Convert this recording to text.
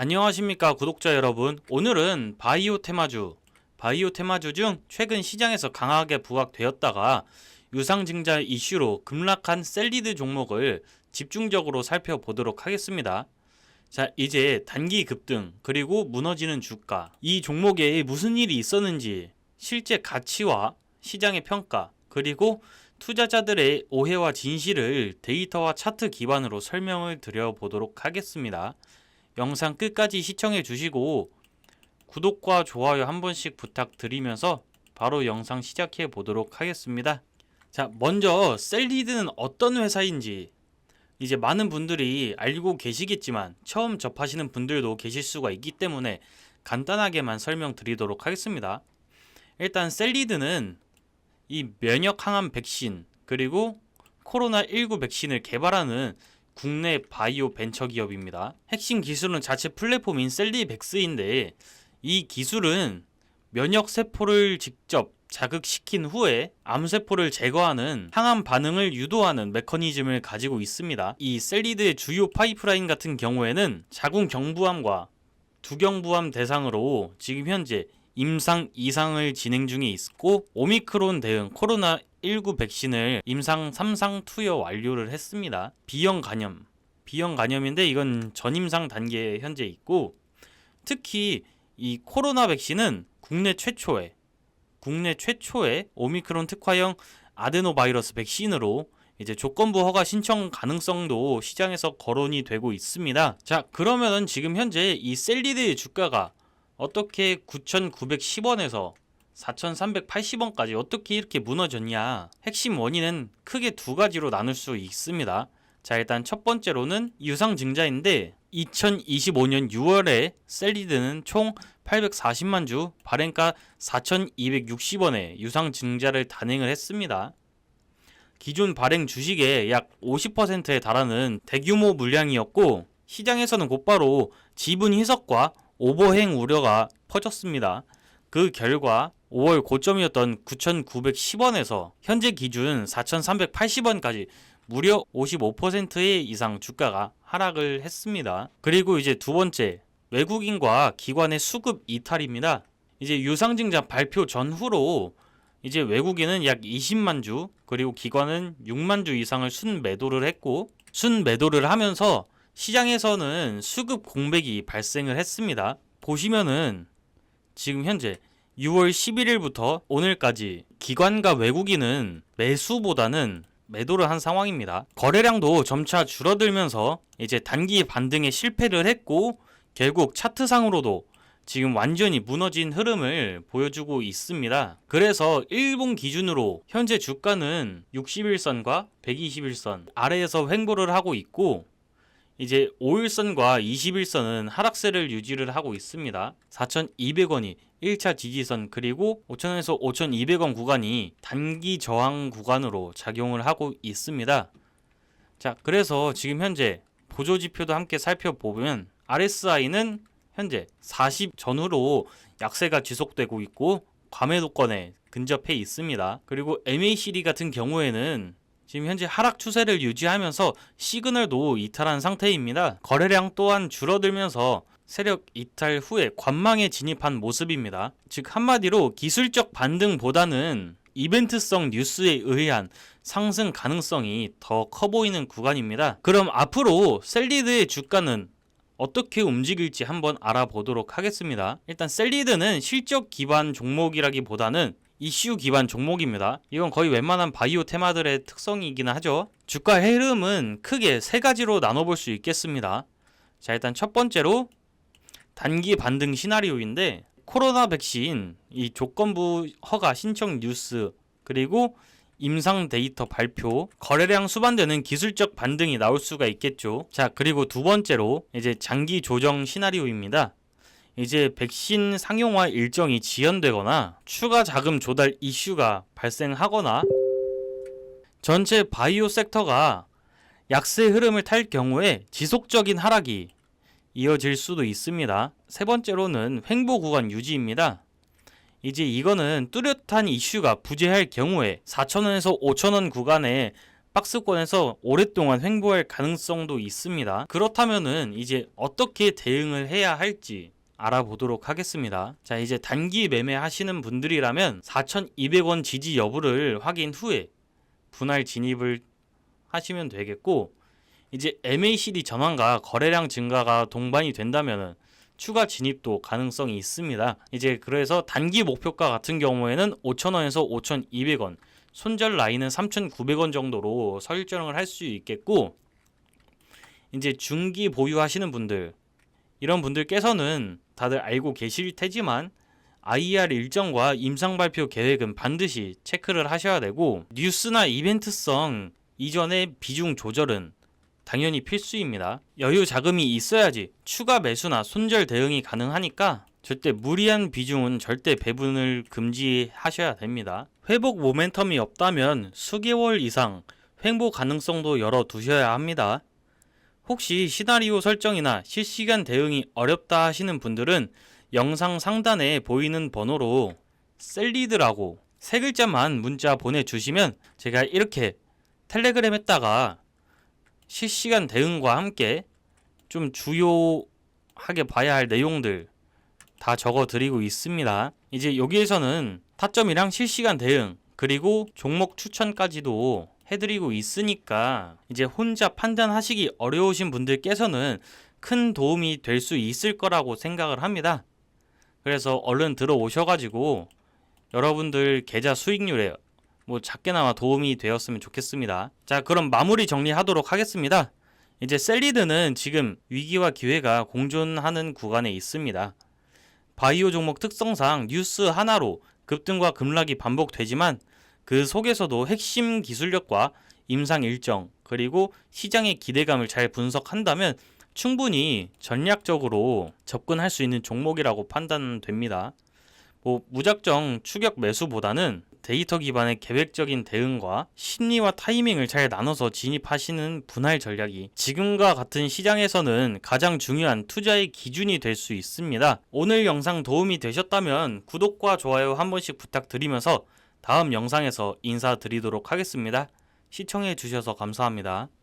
안녕하십니까 구독자 여러분. 오늘은 바이오 테마주 바이오 테마주 중 최근 시장에서 강하게 부각되었다가 유상증자 이슈로 급락한 셀리드 종목을 집중적으로 살펴보도록 하겠습니다. 자 이제 단기 급등 그리고 무너지는 주가. 이 종목에 무슨 일이 있었는지 실제 가치와 시장의 평가 그리고 투자자들의 오해와 진실을 데이터와 차트 기반으로 설명을 드려보도록 하겠습니다. 영상 끝까지 시청해 주시고 구독과 좋아요 한 번씩 부탁드리면서 바로 영상 시작해 보도록 하겠습니다. 자, 먼저 셀리드는 어떤 회사인지 이제 많은 분들이 알고 계시겠지만 처음 접하시는 분들도 계실 수가 있기 때문에 간단하게만 설명드리도록 하겠습니다. 일단 셀리드는 이 면역 항암 백신 그리고 코로나19 백신을 개발하는 국내 바이오 벤처 기업입니다. 핵심 기술은 자체 플랫폼인 셀리백스인데 이 기술은 면역 세포를 직접 자극시킨 후에 암세포를 제거하는 항암 반응을 유도하는 메커니즘을 가지고 있습니다. 이 셀리드의 주요 파이프라인 같은 경우에는 자궁 경부암과 두경부암 대상으로 지금 현재 임상 2상을 진행 중에 있고 오미크론 대응 코로나 19 백신을 임상 3상 투여 완료를 했습니다. B형 간염. B형 간염인데 이건 전임상 단계에 현재 있고 특히 이 코로나 백신은 국내 최초의 국내 최초의 오미크론 특화형 아데노바이러스 백신으로 이제 조건부 허가 신청 가능성도 시장에서 거론이 되고 있습니다. 자, 그러면은 지금 현재 이 셀리드의 주가가 어떻게 9,910원에서 4,380원까지 어떻게 이렇게 무너졌냐? 핵심 원인은 크게 두 가지로 나눌 수 있습니다. 자, 일단 첫 번째로는 유상증자인데 2025년 6월에 셀리드는 총 840만 주 발행가 4,260원에 유상증자를 단행을 했습니다. 기존 발행 주식의 약 50%에 달하는 대규모 물량이었고 시장에서는 곧바로 지분 희석과 오버행 우려가 퍼졌습니다. 그 결과 5월 고점이었던 9,910원에서 현재 기준 4,380원까지 무려 55%의 이상 주가가 하락을 했습니다. 그리고 이제 두 번째, 외국인과 기관의 수급 이탈입니다. 이제 유상증자 발표 전후로 이제 외국인은 약 20만 주, 그리고 기관은 6만 주 이상을 순 매도를 했고, 순 매도를 하면서 시장에서는 수급 공백이 발생을 했습니다. 보시면은 지금 현재 6월 11일부터 오늘까지 기관과 외국인은 매수보다는 매도를 한 상황입니다. 거래량도 점차 줄어들면서 이제 단기 반등에 실패를 했고 결국 차트상으로도 지금 완전히 무너진 흐름을 보여주고 있습니다. 그래서 일본 기준으로 현재 주가는 61선과 121선 아래에서 횡보를 하고 있고 이제 5일선과 21선은 하락세를 유지를 하고 있습니다. 4,200원이 1차 지지선 그리고 5,000원에서 5,200원 구간이 단기 저항 구간으로 작용을 하고 있습니다. 자, 그래서 지금 현재 보조 지표도 함께 살펴보면 RSI는 현재 40 전후로 약세가 지속되고 있고 과매도권에 근접해 있습니다. 그리고 MACD 같은 경우에는 지금 현재 하락 추세를 유지하면서 시그널도 이탈한 상태입니다. 거래량 또한 줄어들면서 세력 이탈 후에 관망에 진입한 모습입니다. 즉 한마디로 기술적 반등보다는 이벤트성 뉴스에 의한 상승 가능성이 더 커 보이는 구간입니다. 그럼 앞으로 셀리드의 주가는 어떻게 움직일지 한번 알아보도록 하겠습니다. 일단 셀리드는 실적 기반 종목이라기보다는 이슈 기반 종목입니다. 이건 거의 웬만한 바이오 테마들의 특성이긴 하죠. 주가 흐름은 크게 세 가지로 나눠볼 수 있겠습니다. 자, 일단 첫 번째로 단기 반등 시나리오인데 코로나 백신 이 조건부 허가 신청 뉴스 그리고 임상 데이터 발표, 거래량 수반되는 기술적 반등이 나올 수가 있겠죠. 자, 그리고 두 번째로 이제 장기 조정 시나리오입니다. 이제 백신 상용화 일정이 지연되거나 추가 자금 조달 이슈가 발생하거나 전체 바이오 섹터가 약세 흐름을 탈 경우에 지속적인 하락이 이어질 수도 있습니다. 세 번째로는 횡보 구간 유지입니다. 이제 이거는 뚜렷한 이슈가 부재할 경우에 4,000원에서 5,000원 구간에 박스권에서 오랫동안 횡보할 가능성도 있습니다. 그렇다면은 이제 어떻게 대응을 해야 할지 알아보도록 하겠습니다. 자, 이제 단기 매매 하시는 분들이라면 4,200원 지지 여부를 확인 후에 분할 진입을 하시면 되겠고 이제 MACD 전환과 거래량 증가가 동반이 된다면은 추가 진입도 가능성이 있습니다. 이제 그래서 단기 목표가 같은 경우에는 5,000원에서 5,200원, 손절 라인은 3,900원 정도로 설정을 할 수 있겠고 이제 중기 보유하시는 분들 이런 분들께서는 다들 알고 계실 테지만 IR 일정과 임상 발표 계획은 반드시 체크를 하셔야 되고 뉴스나 이벤트성 이전의 비중 조절은 당연히 필수입니다. 여유 자금이 있어야지 추가 매수나 손절 대응이 가능하니까 절대 무리한 비중은 절대 배분을 금지하셔야 됩니다. 회복 모멘텀이 없다면 수개월 이상 횡보 가능성도 열어 두셔야 합니다. 혹시 시나리오 설정이나 실시간 대응이 어렵다 하시는 분들은 영상 상단에 보이는 번호로 셀리드라고 세 글자만 문자 보내주시면 제가 이렇게 텔레그램에다가 실시간 대응과 함께 좀 주요하게 봐야 할 내용들 다 적어 드리고 있습니다. 이제 여기에서는 타점이랑 실시간 대응 그리고 종목 추천까지도 해드리고 있으니까 이제 혼자 판단하시기 어려우신 분들께서는 큰 도움이 될 수 있을 거라고 생각을 합니다. 그래서 얼른 들어오셔가지고 여러분들 계좌 수익률에 뭐 작게나마 도움이 되었으면 좋겠습니다. 자, 그럼 마무리 정리하도록 하겠습니다. 이제 셀리드는 지금 위기와 기회가 공존하는 구간에 있습니다. 바이오 종목 특성상 뉴스 하나로 급등과 급락이 반복되지만 그 속에서도 핵심 기술력과 임상 일정 그리고 시장의 기대감을 잘 분석한다면 충분히 전략적으로 접근할 수 있는 종목이라고 판단됩니다. 뭐 무작정 추격 매수보다는 데이터 기반의 계획적인 대응과 심리와 타이밍을 잘 나눠서 진입하시는 분할 전략이 지금과 같은 시장에서는 가장 중요한 투자의 기준이 될 수 있습니다. 오늘 영상 도움이 되셨다면 구독과 좋아요 한 번씩 부탁드리면서 다음 영상에서 인사드리도록 하겠습니다. 시청해 주셔서 감사합니다.